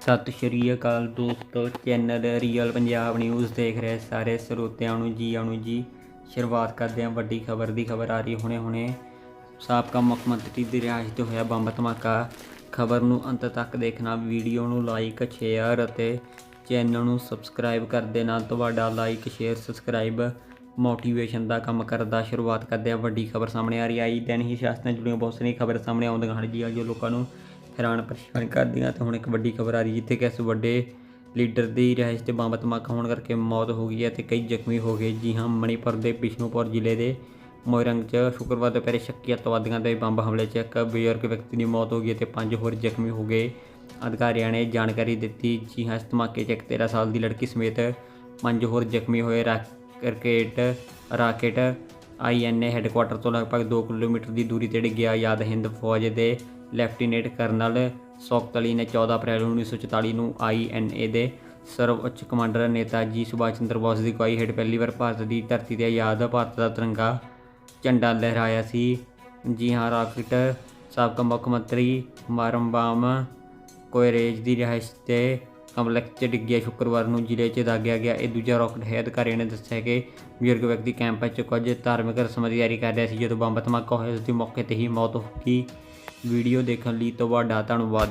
ਸਤਿ ਸ਼੍ਰੀ ਅਕਾਲ ਦੋਸਤੋ, channel real Punjab news ਦੇਖ ਰਹੇ ਸਾਰੇ ਸਰੋਤਿਆਂ ਨੂੰ ਜੀ ਆਣੂ ਜੀ। ਸ਼ੁਰੂਆਤ ਕਰਦੇ ਹਾਂ ਵੱਡੀ ਖਬਰ ਦੀ, ਖਬਰ ਆ ਰਹੀ ਹੁਣੇ ਹੁਣੇ। ਸਾਬਕਾ ਮੁੱਖ ਮੰਤਰੀ ਦੀ ਰਿਹਾਇਸ਼ ਤੇ ਹੋਇਆ ਬੰਬ ਧਮਾਕਾ। ਖਬਰ ਨੂੰ ਅੰਤ ਤੱਕ ਦੇਖਣਾ, ਵੀਡੀਓ ਨੂੰ ਲਾਈਕ ਸ਼ੇਅਰ ਅਤੇ ਚੈਨਲ ਨੂੰ ਸਬਸਕ੍ਰਾਈਬ ਕਰ ਦੇਣਾ। ਤੁਹਾਡਾ ਲਾਈਕ ਸ਼ੇਅਰ ਸਬਸਕ੍ਰਾਈਬ ਮੋਟੀਵੇਸ਼ਨ ਦਾ ਕੰਮ ਕਰਦਾ। ਸ਼ੁਰੂਆਤ ਕਰਦੇ ਹਾਂ ਵੱਡੀ ਖਬਰ ਸਾਹਮਣੇ ਆ ਰਹੀ ਆਈ ਦਿਨ ਹੀ ਸਿਆਸਤ ਜੁੜੀਆਂ, ਬਹੁਤ ਸਾਰੀਆਂ ਖ਼ਬਰ ਸਾਹਮਣੇ ਆਉਂਦੀਆਂ ਹਨ ਜੀ। ਜੋ ਲੋਕਾਂ ਨੂੰ ਹੈਰਾਨ ਪਰੇਸ਼ਾਨ ਕਰਦੀਆਂ ਤੇ ਹੁਣ ਇੱਕ ਵੱਡੀ ਖਬਰ ਆ ਰਹੀ ਜਿੱਥੇ ਕਿ ਇਸ ਵੱਡੇ ਲੀਡਰ ਦੀ ਰਿਹਾਇਸ਼ ਤੇ ਬੰਬ ਧਮਾਕਾ ਹੋਣ ਕਰਕੇ ਮੌਤ ਹੋ ਗਈ ਹੈ ਤੇ ਕਈ ਜ਼ਖਮੀ ਹੋ ਗਏ। ਜੀ ਹਾਂ, ਮਣੀਪੁਰ ਦੇ ਬਿਸ਼ਨੂਪੁਰ ਜ਼ਿਲ੍ਹੇ ਦੇ ਮੋਇਰੰਗ 'ਚ ਸ਼ੁੱਕਰਵਾਰ ਦੁਪਹਿਰੇ ਸ਼ੱਕੀ ਅੱਤਵਾਦੀਆਂ ਦੇ ਬੰਬ ਹਮਲੇ 'ਚ ਇੱਕ ਬਜ਼ੁਰਗ ਵਿਅਕਤੀ ਦੀ ਮੌਤ ਹੋ ਗਈ ਤੇ ਪੰਜ ਹੋਰ ਜ਼ਖਮੀ ਹੋ ਗਏ। ਅਧਿਕਾਰੀਆਂ ਨੇ ਜਾਣਕਾਰੀ ਦਿੱਤੀ, ਜੀ ਹਾਂ, ਇਸ ਧਮਾਕੇ 'ਚ ਇੱਕ 13 ਸਾਲ ਦੀ ਲੜਕੀ ਸਮੇਤ ਪੰਜ ਹੋਰ ਜ਼ਖਮੀ ਹੋਏ। ਰਾਕੇਟ ਰਾਕੇਟ ਆਈਐਨਏ ਹੈੱਡਕੁਆਟਰ ਤੋਂ ਲਗਭਗ 2 ਕਿਲੋਮੀਟਰ ਦੀ ਦੂਰੀ ਤੇ ਡਿੱਗਿਆ ਯਾਦ ਹਿੰਦ ਫੌਜ ਦੇ ਲੈਫਟੀਨੈਂਟ ਕਰਨਲ ਸੌਕਤ ਅਲੀ ਨੇ 14 ਅਪ੍ਰੈਲ 1944 ਨੂੰ ਆਈਐਨਏ ਦੇ ਸਰਵਉੱਚ ਕਮਾਂਡਰ ਨੇਤਾਜੀ ਸੁਭਾਸ਼ ਚੰਦਰ ਬੋਸ ਦੀ ਅਗਵਾਈ ਹੇਠ ਪਹਿਲੀ ਵਾਰ ਭਾਰਤ ਦੀ ਧਰਤੀ ਤੇ ਆਜ਼ਾਦ ਭਾਰਤ ਦਾ ਤਿਰੰਗਾ ਝੰਡਾ ਲਹਿਰਾਇਆ ਸੀ। ਜੀ ਹਾਂ, ਰਾਕੇਟ ਸਾਬਕਾ ਮੁੱਖ ਮੰਤਰੀ ਮਾਰਮਬਾਮ ਕੋਇਰੇਜ ਦੀ ਰਿਹਾਇਸ਼ ਤੇ ਕੰਪਲੈਕਸ 'ਚ ਡਿੱਗਿਆ ਸ਼ੁੱਕਰਵਾਰ ਨੂੰ, ਜ਼ਿਲ੍ਹੇ 'ਚ ਦਾਗਿਆ ਗਿਆ। ਇਹ ਦੂਜਾ ਰਾਕਟ ਹੈ ਅਧਿਕਾਰੀਆਂ ਨੇ, ਦੱਸਿਆ ਕਿ ਬਜ਼ੁਰਗ ਵਿਅਕਤੀ ਕੈਂਪ 'ਚ ਕੁਝ ਧਾਰਮਿਕ ਰਸਮਾਂ ਦੀ ਤਿਆਰੀ ਕਰ ਰਿਹਾ ਸੀ। ਜਦੋਂ ਬੰਬ ਧਮਾਕਾ ਹੋਇਆ ਉਸ ਦੀ ਮੌਕੇ ਤੇ ਹੀ ਮੌਤ ਹੋ ਗਈ। ਵੀਡੀਓ ਦੇਖਣ ਲਈ ਤੁਹਾਡਾ ਧੰਨਵਾਦ।